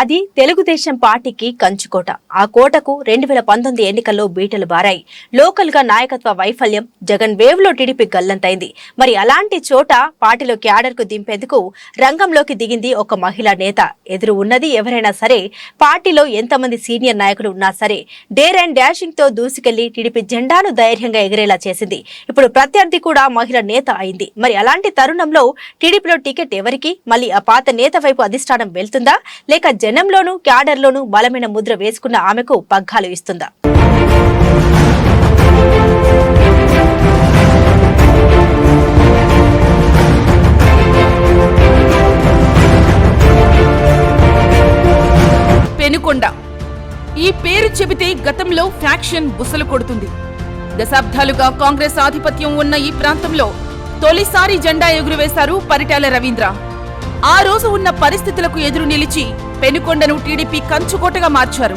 అది తెలుగుదేశం పార్టీకి కంచుకోట ఆ కోటకు రెండు వేల పంతొమ్మిది ఎన్నికల్లో బీటలు బారాయి. లోకల్గా నాయకత్వ వైఫల్యం జగన్ వేవ్లో టీడీపీ గల్లంతైంది. మరి అలాంటి చోట పార్టీలో క్యాడర్కు దింపేందుకు రంగంలోకి దిగింది ఒక మహిళా నేత. ఎదురు ఉన్నది ఎవరైనా సరే పార్టీలో ఎంతమంది సీనియర్ నాయకులు ఉన్నా సరే డేర్ అండ్ డాషింగ్తో దూసుకెళ్ళి టీడీపీ జెండాను ధైర్యంగా ఎగిరేలా చేసింది. ఇప్పుడు ప్రత్యర్థి కూడా మహిళ నేత అయింది. మరి అలాంటి తరుణంలో టీడీపీలో టికెట్ ఎవరికి? మళ్ళీ ఆ పాత నేత వైపు అధిష్టానం వెళ్తుందా? లేక జనంలోనూ క్యాడర్లోనూ బలమైన ముద్ర వేసుకున్న ఆమెకు పగ్గాలు ఇస్తుందా? పెనుకొండ. ఈ పేరు చెబితే గతంలో ఫ్యాక్షన్ బుసలు కొడుతుంది. దశాబ్దాలుగా కాంగ్రెస్ ఆధిపత్యం ఉన్న ఈ ప్రాంతంలో తొలిసారి జెండా ఎగురవేశారు పరిటాల రవీంద్ర. ఆ రోజు ఉన్న పరిస్థితులకు ఎదురు నిలిచి పెనుకొండను టీడీపీ కంచుకోటగా మార్చారు.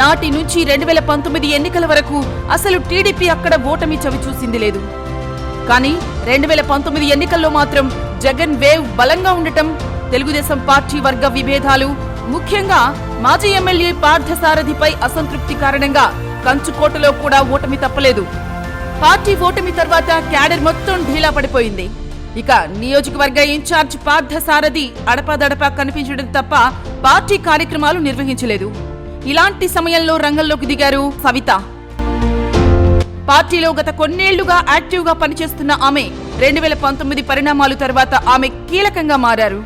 నాటి నుంచి రెండు వేల పంతొమ్మిది ఎన్నికల వరకు అసలు టీడీపీ అక్కడ ఓటమి చవి చూసింది లేదు. కానీ రెండు వేల పంతొమ్మిది ఎన్నికల్లో మాత్రం జగన్ వేవ్ బలంగా ఉండటం తెలుగుదేశం పార్టీ వర్గ విభేదాలు ముఖ్యంగా మాజీ ఎమ్మెల్యే పార్థసారథిపై అసంతృప్తి కారణంగా కంచుకోటలో కూడా ఓటమి తప్పలేదు. పార్టీ ఓటమి తర్వాత క్యాడర్ మొత్తం ఢీలా పడిపోయింది. ఇక నియోజకవర్గ ఇన్ఛార్జ్ పార్థసారథి అడపాదడపా కనిపించడం తప్ప పార్టీ కార్యక్రమాలు నిర్వహించలేదు. ఇలాంటి సమయంలో రంగంలోకి దిగారు సవిత. పార్టీలో గత కొన్నేళ్ళుగా యాక్టివ్గా పనిచేస్తున్న ఆమె రెండు వేల పంతొమ్మిది పరిణామాలు తర్వాత ఆమె కీలకంగా మారారు.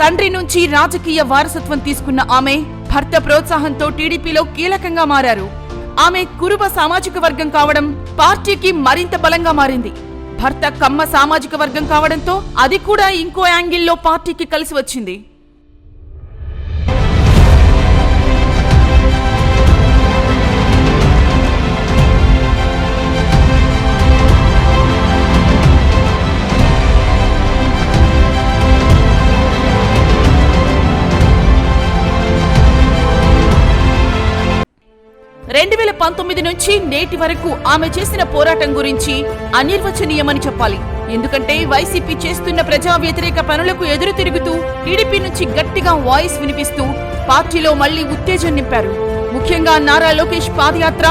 తండ్రి నుంచి రాజకీయ వారసత్వం తీసుకున్న ఆమె భర్త ప్రోత్సాహంతో టీడీపీలో కీలకంగా మారారు. ఆమె కురుబ సామాజిక వర్గం కావడం పార్టీకి మరింత బలంగా మారింది. భర్త కమ్మ సామాజిక వర్గం కావడంతో అది కూడా ఇంకో యాంగిల్లో పార్టీకి కలిసి వచ్చింది. రెండు వేల పంతొమ్మిది నుంచి నేటి వరకు ఆమె చేసిన పోరాటం గురించి అనిర్వచనీయమని చెప్పాలి. ఎందుకంటే వైసీపీ చేస్తున్న ప్రజా వ్యతిరేక పనులకు ఎదురు తిరుగుతూ టీడీపీ నుంచి గట్టిగా వాయిస్ వినిపిస్తూ పార్టీలో మళ్ళీ ఉత్తేజం నింపారు. ముఖ్యంగా నారా లోకేష్ పాదయాత్ర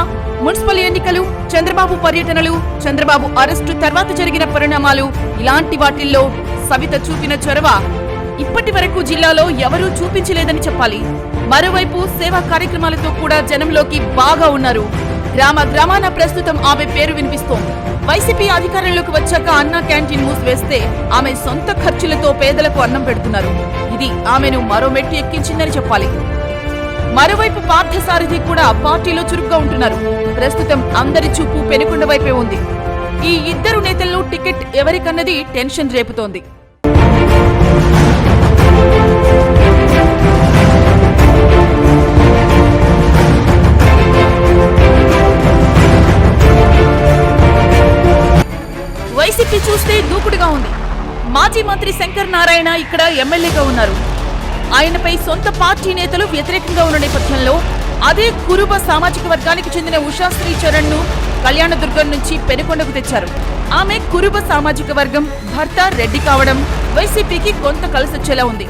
మున్సిపల్ ఎన్నికలు చంద్రబాబు పర్యటనలు చంద్రబాబు అరెస్టు తర్వాత జరిగిన పరిణామాలు ఇలాంటి వాటిల్లో సవిత చూపిన చొరవ ఇప్పటి వరకు జిల్లాలో ఎవరూ చూపించలేదని చెప్పాలి. మరోవైపు సేవా కార్యక్రమాలతో కూడా జనంలోకి బాగా ఉన్నారు. గ్రామ గ్రామాన ప్రస్తుతం ఆమె పేరు వినిపిస్తోంది. వైసీపీ అధికారంలోకి వచ్చాక అన్న క్యాంటీన్ మూసివేస్తే ఆమె సొంత ఖర్చులతో పేదలకు అన్నం పెడుతున్నారు. ఇది ఆమెను మరో మెట్టు ఎక్కించిందని చెప్పాలి. మరోవైపు పార్థసారథి కూడా పార్టీలో చురుగ్గా ఉంటున్నారు. ప్రస్తుతం అందరి చూపు పెనుకొండ వైపే ఉంది. ఈ ఇద్దరు నేతల్లో టికెట్ ఎవరికన్నది టెన్షన్ రేపుతోంది. వైసీపీ చూస్తే దూకుడుగా ఉంది. మాజీ మంత్రి శంకర్ నారాయణ ఇక్కడ ఎమ్మెల్యేగా ఉన్నారు. ఆయనపై సొంత పార్టీ నేతలు వ్యతిరేకంగా ఉన్న నేపథ్యంలో అదే కురుబ సామాజిక వర్గానికి చెందిన ఉషాశ్రీ చరణ్ను కళ్యాణదుర్గం నుంచి పెనుకొండకు తెచ్చారు. ఆమె కురుబ సామాజిక వర్గం భర్త రెడ్డి కావడం వైసీపీకి కొంత కలిసొచ్చేలా ఉంది.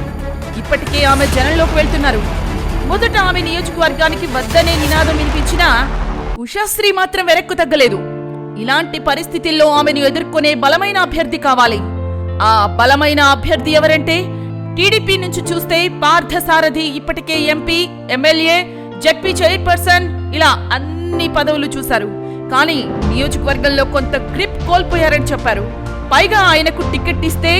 ఇప్పటికే ఆమె జనంలోకి వెళ్తున్నారు. మొదట ఆమె నియోజకవర్గానికి వద్దనే నినాదం వినిపించినా ఉషాశ్రీ మాత్రం వెనక్కు తగ్గలేదు. ఇలాంటి పరిస్థితుల్లో ఆమెను ఎదుర్కొనే బలమైన అభ్యర్థి కావాలి. ఆ బలమైన అభ్యర్థి ఎవరంటే టీడీపీ నుంచి చూస్తే పార్థసారథి ఇప్పటికే ఎంపీ ఎమ్మెల్యే జడ్పీ చైర్పర్సన్ ఇలా అన్ని పదవులు చూశారు. కానీ నియోజకవర్గంలో కొంత గ్రిప్ కోల్పోయారని చెప్పారు. పైగా ఆయనకు టికెట్ ఇస్తే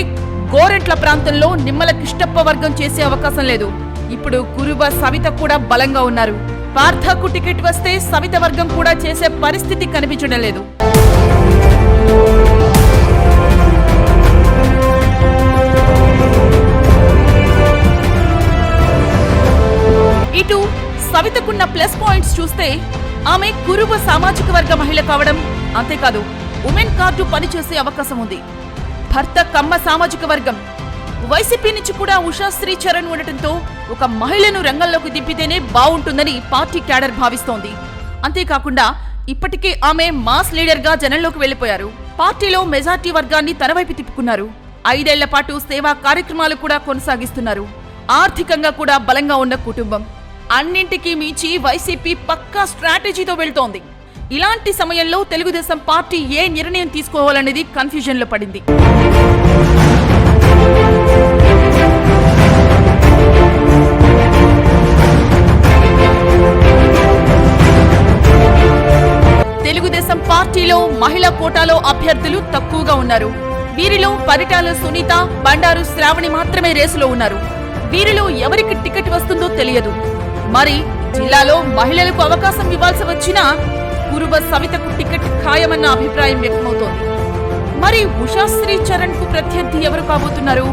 గోరెంట్ల ప్రాంతంలో నిమ్మల కిష్టప్ప వర్గం చేసే అవకాశం లేదు. ఇప్పుడు గురువ సవిత కూడా బలంగా ఉన్నారు. పార్థకు టికెట్ వస్తే సవిత వర్గం కూడా చేసే పరిస్థితి కనిపించడం లేదు. ఇటు సవితకున్న ప్లస్ పాయింట్స్ చూస్తే ఆమె కురుబ సామాజిక వర్గ మహిళ కావడం అంతేకాదు ఉమెన్ కార్డు పనిచేసే అవకాశం ఉంది. భర్త కమ్మ సామాజిక వర్గం. వైసీపీ నుంచి కూడా ఉషాశ్రీ చరణ్ ఉండటంతో ఒక మహిళను రంగంలోకి దింపితేనే బాగుంటుందని పార్టీ క్యాడర్ భావిస్తోంది. అంతేకాకుండా ఇప్పటికే ఆమె మాస్ లీడర్గా జనంలోకి వెళ్ళిపోయారు పార్టీలో మెజార్టీ వర్గాన్ని తన వైపు తిప్పుకున్నారు. ఐదేళ్ళ పాటు సేవా కార్యక్రమాలు కూడా కొనసాగిస్తున్నారు. ఆర్థికంగా కూడా బలంగా ఉన్న కుటుంబం. అన్నింటికీ మించి వైసీపీ పక్కా స్ట్రాటజీతో వెళ్తోంది. ఇలాంటి సమయంలో తెలుగుదేశం పార్టీ ఏ నిర్ణయం తీసుకోవాలనేది కన్ఫ్యూజన్లో పడింది. తెలుగుదేశం పార్టీలో మహిళా కోటాలో అభ్యర్థులు తక్కువగా ఉన్నారు. వీరిలో పరిటాల సునీత బండారు శ్రావణి మాత్రమే రేసులో ఉన్నారు. వీరిలో ఎవరికి టికెట్ వస్తుందో తెలియదు. మరి జిల్లాలో మహిళలకు అవకాశం ఇవ్వాల్సి వచ్చినా కురుబ సవితకు టికెట్ ఖాయమన్న అభిప్రాయం వ్యక్తమవుతోంది. మరి ఉషాశ్రీ చరణ్కు ప్రత్యర్థి ఎవరు కాబోతున్నారు?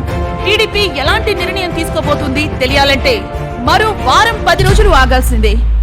టీడీపీ ఎలాంటి నిర్ణయం తీసుకోబోతుంది? తెలియాలంటే మరో వారం పది రోజులు ఆగాల్సిందే.